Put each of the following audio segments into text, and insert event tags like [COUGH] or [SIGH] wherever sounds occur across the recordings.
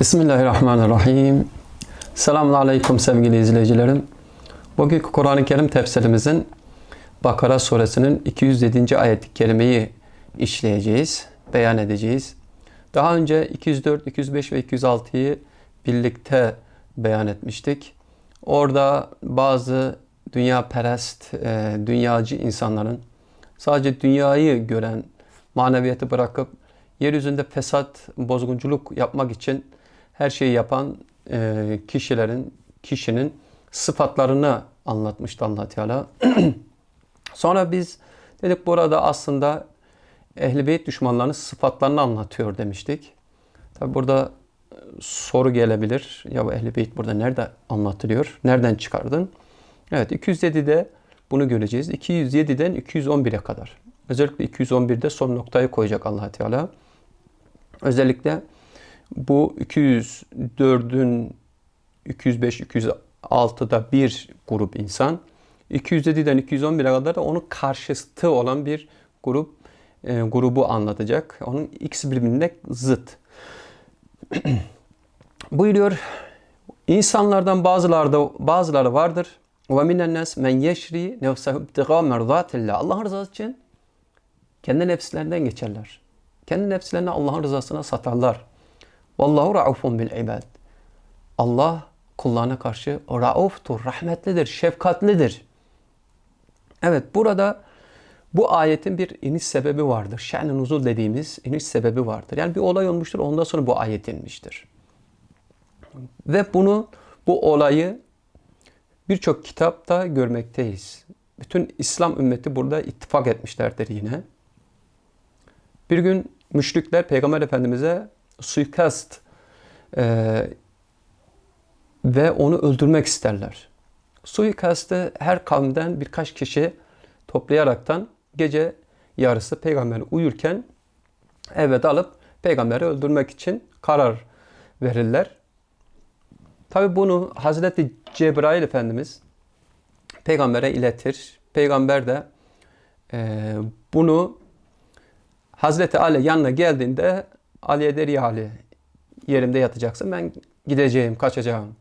Bismillahirrahmanirrahim. Selamun Aleyküm sevgili izleyicilerim. Bugünkü Kur'an-ı Kerim tefsirimizin Bakara suresinin 207. ayet-i kerimeyi işleyeceğiz, beyan edeceğiz. Daha önce 204, 205 ve 206'yı birlikte beyan etmiştik. Orada bazı dünya perest, e, dünyacı insanların sadece dünyayı gören, maneviyatı bırakıp yeryüzünde fesat, bozgunculuk yapmak için her şeyi yapan e, kişilerin, kişinin sıfatlarını anlatmıştı allah Teala. [CLEARS THROAT] Sonra biz dedik burada aslında Ehl-i Beyt düşmanlarının sıfatlarını anlatıyor demiştik. Tabi burada e, soru gelebilir. Ya bu Ehl-i Beyt burada nerede anlatılıyor? Nereden çıkardın? Evet 207'de bunu göreceğiz. 207'den 211'e kadar. Özellikle 211'de son noktayı koyacak allah Teala. Özellikle bu 204'ün 205, 206'da bir grup insan, 207'den 211'e kadar da onun karşıtı olan bir grup e, grubu anlatacak. Onun ikisi birbirine zıt. [CLEARS THROAT] Buyuruyor, insanlardan bazılarda bazıları vardır. Ve minen nas men yeşri nefsehu ibtiga merzatillah. Allah'ın rızası için kendi nefslerinden geçerler. Kendi nefslerini Allah'ın rızasına satarlar. Vallahu raufun bil ibad. Allah kullarına karşı rauftur, rahmetlidir, şefkatlidir. Evet burada bu ayetin bir iniş sebebi vardır. Şen-i nuzul dediğimiz iniş sebebi vardır. Yani bir olay olmuştur ondan sonra bu ayet inmiştir. Ve bunu bu olayı birçok kitapta görmekteyiz. Bütün İslam ümmeti burada ittifak etmişlerdir yine. Bir gün müşrikler Peygamber Efendimiz'e suikast e, ve onu öldürmek isterler. Suikastı her kavimden birkaç kişi toplayaraktan gece yarısı peygamber uyurken evet alıp peygamberi öldürmek için karar verirler. Tabi bunu Hazreti Cebrail Efendimiz peygambere iletir. Peygamber de e, bunu Hazreti Ali yanına geldiğinde Ali'ye der ya Ali yerimde yatacaksın ben gideceğim, kaçacağım.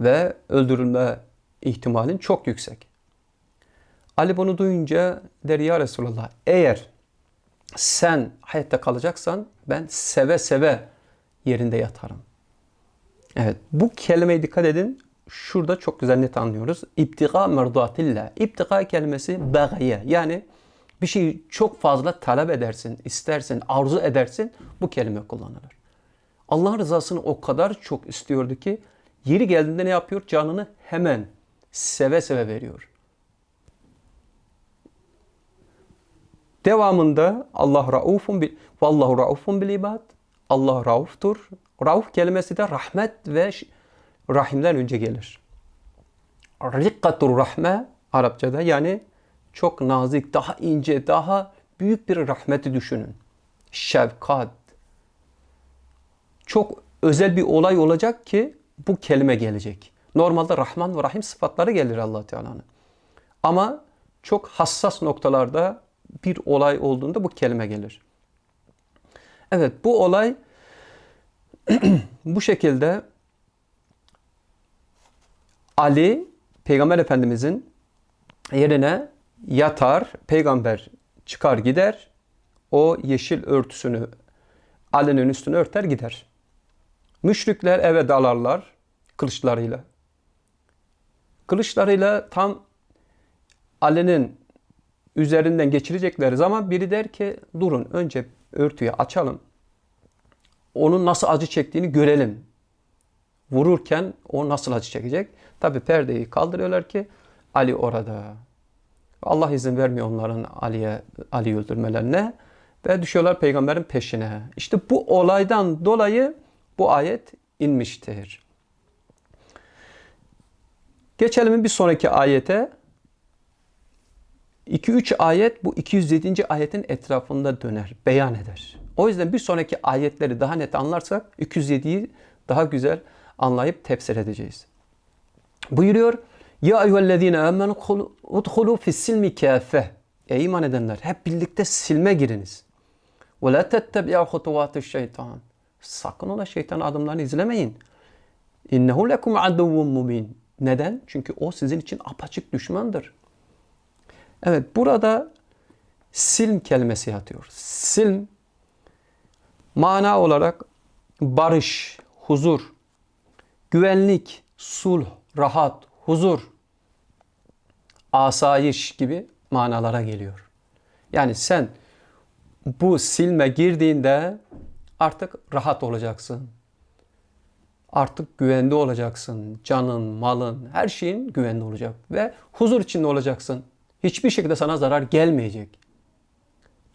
Ve öldürülme ihtimalin çok yüksek. Ali bunu duyunca der ya Resulallah eğer sen hayatta kalacaksan ben seve seve yerinde yatarım. Evet bu kelimeye dikkat edin. Şurada çok güzel net anlıyoruz. İptiga merdatillah. İptiga kelimesi bagaye yani bir şeyi çok fazla talep edersin, istersin, arzu edersin bu kelime kullanılır. Allah rızasını o kadar çok istiyordu ki yeri geldiğinde ne yapıyor? Canını hemen seve seve veriyor. Devamında Allah raufun bil vallahu raufun bil ibad. Allah rauftur. Rauf kelimesi de rahmet ve rahimden önce gelir. Rikkatur rahme Arapçada yani çok nazik, daha ince, daha büyük bir rahmeti düşünün. Şefkat. Çok özel bir olay olacak ki bu kelime gelecek. Normalde Rahman ve Rahim sıfatları gelir allah Teala'nın. Ama çok hassas noktalarda bir olay olduğunda bu kelime gelir. Evet bu olay [CLEARS THROAT] bu şekilde Ali Peygamber Efendimizin yerine yatar, peygamber çıkar gider. O yeşil örtüsünü Ali'nin üstüne örter gider. Müşrikler eve dalarlar kılıçlarıyla. Kılıçlarıyla tam Ali'nin üzerinden geçirecekleri zaman biri der ki durun önce örtüyü açalım. Onun nasıl acı çektiğini görelim. Vururken o nasıl acı çekecek? Tabi perdeyi kaldırıyorlar ki Ali orada. Allah izin vermiyor onların Ali'ye Ali öldürmelerine ve düşüyorlar peygamberin peşine. İşte bu olaydan dolayı bu ayet inmiştir. Geçelim bir sonraki ayete. 2-3 ayet bu 207. ayetin etrafında döner, beyan eder. O yüzden bir sonraki ayetleri daha net anlarsak 207'yi daha güzel anlayıp tefsir edeceğiz. Buyuruyor ya eyyühellezine amenu udhulu fissilmi kâfe. Ey iman edenler hep birlikte silme giriniz. Ve la tettebi'u hutuvati şeytan. Sakın ola şeytan adımlarını izlemeyin. İnnehu lekum aduvvun mubin. Neden? Çünkü o sizin için apaçık düşmandır. Evet burada silm kelimesi yatıyor. Silm mana olarak barış, huzur, güvenlik, sulh, rahat, huzur, asayiş gibi manalara geliyor. Yani sen bu silme girdiğinde artık rahat olacaksın. Artık güvende olacaksın. Canın, malın, her şeyin güvende olacak. Ve huzur içinde olacaksın. Hiçbir şekilde sana zarar gelmeyecek.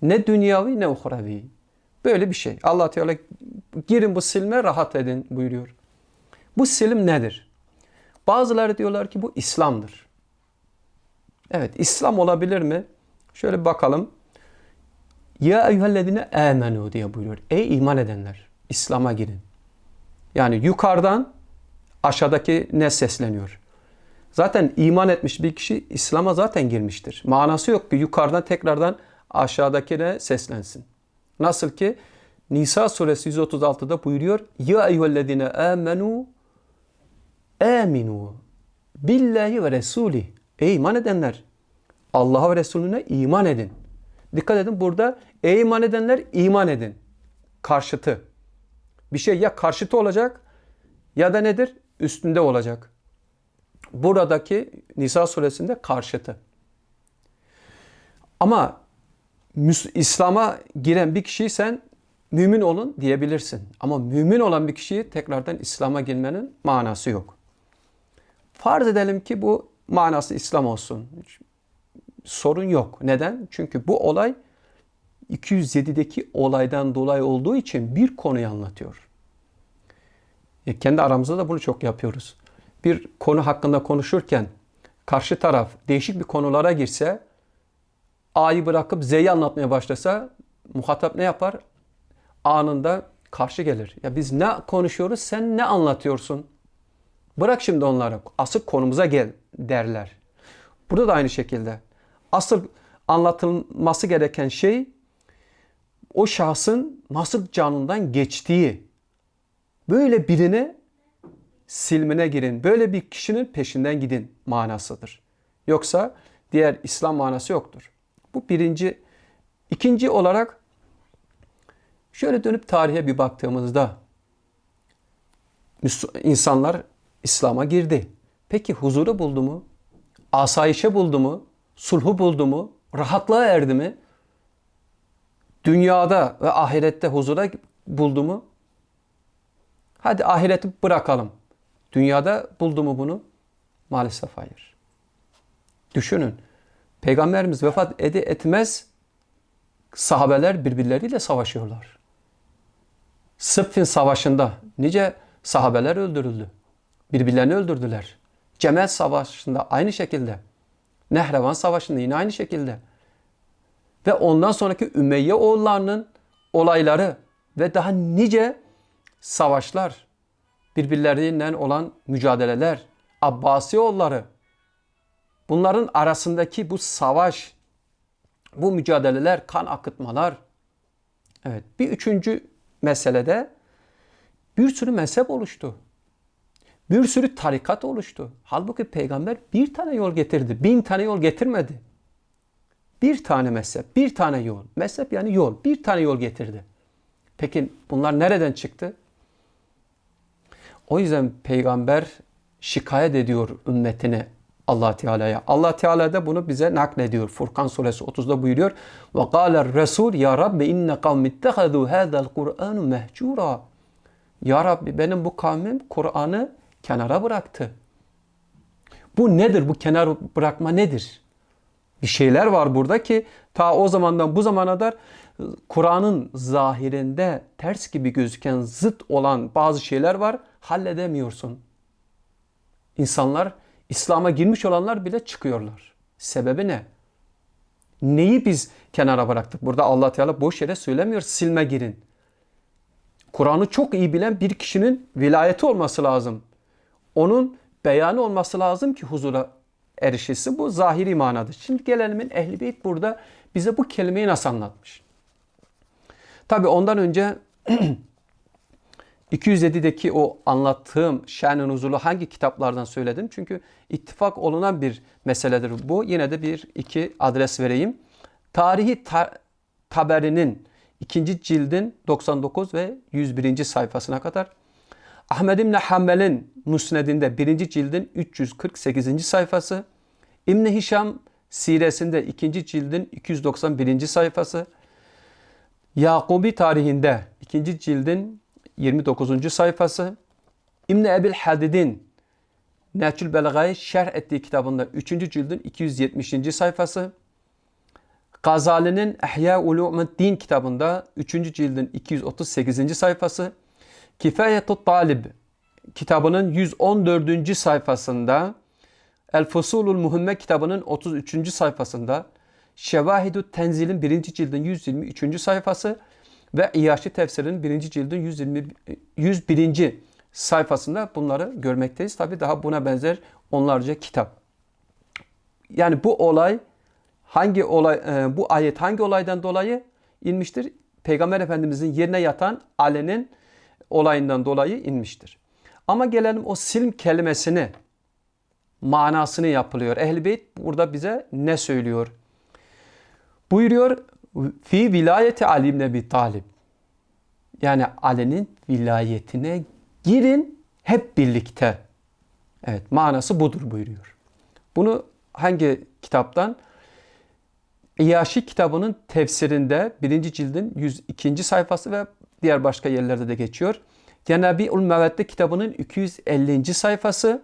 Ne dünyavi ne uhravi. Böyle bir şey. Allah Teala girin bu silme rahat edin buyuruyor. Bu silim nedir? Bazıları diyorlar ki bu İslam'dır. Evet İslam olabilir mi? Şöyle bir bakalım. Ya eyyühellezine amenu diye buyuruyor. Ey iman edenler İslam'a girin. Yani yukarıdan aşağıdaki ne sesleniyor? Zaten iman etmiş bir kişi İslam'a zaten girmiştir. Manası yok ki yukarıdan tekrardan aşağıdakine seslensin. Nasıl ki Nisa suresi 136'da buyuruyor. Ya eyyühellezine amenu aminu billahi ve resuli. Ey iman edenler Allah'a ve Resulüne iman edin. Dikkat edin burada ey iman edenler iman edin. Karşıtı. Bir şey ya karşıtı olacak ya da nedir? Üstünde olacak. Buradaki Nisa suresinde karşıtı. Ama İslam'a giren bir kişiyi sen mümin olun diyebilirsin. Ama mümin olan bir kişiyi tekrardan İslam'a girmenin manası yok. Farz edelim ki bu manası İslam olsun. Sorun yok. Neden? Çünkü bu olay 207'deki olaydan dolayı olduğu için bir konuyu anlatıyor. E kendi aramızda da bunu çok yapıyoruz. Bir konu hakkında konuşurken karşı taraf değişik bir konulara girse A'yı bırakıp Z'yi anlatmaya başlasa muhatap ne yapar? Anında karşı gelir. Ya biz ne konuşuyoruz sen ne anlatıyorsun? Bırak şimdi onları. Asıl konumuza gel derler. Burada da aynı şekilde. Asıl anlatılması gereken şey o şahsın nasıl canından geçtiği. Böyle birine silmine girin. Böyle bir kişinin peşinden gidin manasıdır. Yoksa diğer İslam manası yoktur. Bu birinci. İkinci olarak şöyle dönüp tarihe bir baktığımızda insanlar İslam'a girdi. Peki huzuru buldu mu? Asayişe buldu mu? Sulhu buldu mu? Rahatlığa erdi mi? Dünyada ve ahirette huzura buldu mu? Hadi ahireti bırakalım. Dünyada buldu mu bunu? Maalesef hayır. Düşünün. Peygamberimiz vefat ede etmez sahabeler birbirleriyle savaşıyorlar. Sıffin savaşında nice sahabeler öldürüldü. Birbirlerini öldürdüler. Cemel savaşında aynı şekilde. Nehrevan savaşında yine aynı şekilde. Ve ondan sonraki Ümeyye oğullarının olayları ve daha nice savaşlar, birbirleriyle olan mücadeleler, Abbasi oğulları, bunların arasındaki bu savaş, bu mücadeleler, kan akıtmalar. Evet, bir üçüncü meselede bir sürü mezhep oluştu. Bir sürü tarikat oluştu. Halbuki peygamber bir tane yol getirdi. Bin tane yol getirmedi. Bir tane mezhep, bir tane yol. Mezhep yani yol. Bir tane yol getirdi. Peki bunlar nereden çıktı? O yüzden peygamber şikayet ediyor ümmetine Allah Teala'ya. Allah Teala da bunu bize naklediyor. Furkan suresi 30'da buyuruyor. Ve kâler Resul ya Rabbi inne kavmi ittehadu hâzel Kur'anu mehcura. Ya Rabbi benim bu kavmim Kur'an'ı kenara bıraktı. Bu nedir? Bu kenar bırakma nedir? Bir şeyler var burada ki ta o zamandan bu zamana kadar Kur'an'ın zahirinde ters gibi gözüken zıt olan bazı şeyler var. Halledemiyorsun. İnsanlar İslam'a girmiş olanlar bile çıkıyorlar. Sebebi ne? Neyi biz kenara bıraktık? Burada Allah Teala boş yere söylemiyor silme girin. Kur'an'ı çok iyi bilen bir kişinin vilayeti olması lazım. Onun beyanı olması lazım ki huzura erişilsin. Bu zahiri manadır. Şimdi gelelim Ehl-i Beyt burada bize bu kelimeyi nasıl anlatmış? Tabi ondan önce [CLEARS THROAT] 207'deki o anlattığım şen-i nuzulu hangi kitaplardan söyledim? Çünkü ittifak olunan bir meseledir bu. Yine de bir iki adres vereyim. Tarihi ta Taberi'nin ikinci cildin 99 ve 101. sayfasına kadar. Ahmed İbni Hanbel'in Musned'inde birinci cildin 348. sayfası. İbni Hişam Siresinde ikinci cildin 291. sayfası. Yakubi tarihinde ikinci cildin 29. sayfası. İbni Ebil Hadid'in Nehçül Belga'yı şerh ettiği kitabında 3. cildin 270. sayfası. Gazali'nin Ehya Ulumu'd-Din kitabında 3. cildin 238. sayfası. Kifayetut Talib kitabının 114. sayfasında El Fusulul Muhimme kitabının 33. sayfasında Şevahidü Tenzil'in 1. cildin 123. sayfası ve İyaşi Tefsir'in 1. cildin 120, 101. sayfasında bunları görmekteyiz. Tabi daha buna benzer onlarca kitap. Yani bu olay hangi olay e, bu ayet hangi olaydan dolayı inmiştir? Peygamber Efendimizin yerine yatan Ali'nin olayından dolayı inmiştir. Ama gelelim o silm kelimesini manasını yapılıyor. Ehl-i Beyt burada bize ne söylüyor? Buyuruyor fi vilayeti Ali ibn Ebi Talib. Yani Ali'nin vilayetine girin hep birlikte. Evet manası budur buyuruyor. Bunu hangi kitaptan? İyaşi kitabının tefsirinde birinci cildin 102. sayfası ve diğer başka yerlerde de geçiyor. Cenabi-ül Mevedde kitabının 250. sayfası.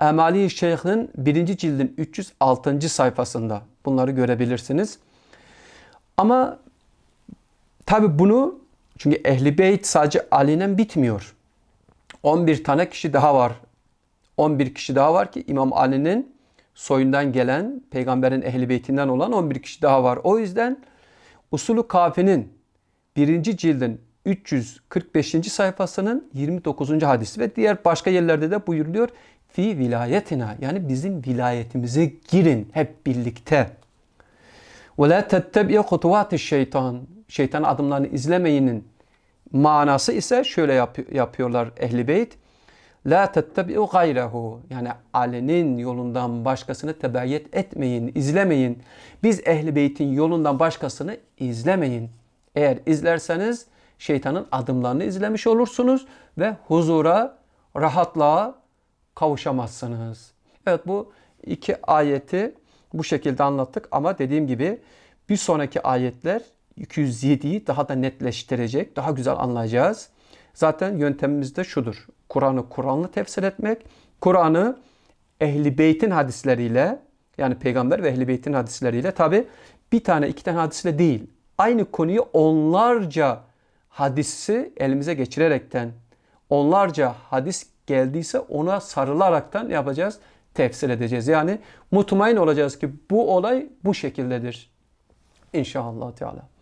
Emali Şeyh'in birinci cildin 306. sayfasında bunları görebilirsiniz. Ama tabi bunu çünkü Ehli Beyt sadece Ali'den bitmiyor. 11 tane kişi daha var. 11 kişi daha var ki İmam Ali'nin soyundan gelen, peygamberin ehli beytinden olan 11 kişi daha var. O yüzden Usulü Kafi'nin birinci cildin 345. sayfasının 29. hadisi ve diğer başka yerlerde de buyuruluyor. Fi vilayetina yani bizim vilayetimize girin hep birlikte. Ve la tettebi'u hutuvati şeytan. Şeytan adımlarını izlemeyinin manası ise şöyle yap yapıyorlar ehli beyt. La tettebi'u gayrehu. Yani Ali'nin yolundan başkasını tebayyet etmeyin, izlemeyin. Biz ehli beytin yolundan başkasını izlemeyin. Eğer izlerseniz şeytanın adımlarını izlemiş olursunuz ve huzura, rahatlığa kavuşamazsınız. Evet bu iki ayeti bu şekilde anlattık ama dediğim gibi bir sonraki ayetler 207'yi daha da netleştirecek, daha güzel anlayacağız. Zaten yöntemimiz de şudur. Kur'an'ı Kur'an'la tefsir etmek, Kur'an'ı Ehli Beyt'in hadisleriyle yani peygamber ve Ehli Beyt'in hadisleriyle tabi bir tane iki tane hadisle değil. Aynı konuyu onlarca hadisi elimize geçirerekten onlarca hadis geldiyse ona sarılaraktan yapacağız? Tefsir edeceğiz. Yani mutmain olacağız ki bu olay bu şekildedir. İnşallah Teala.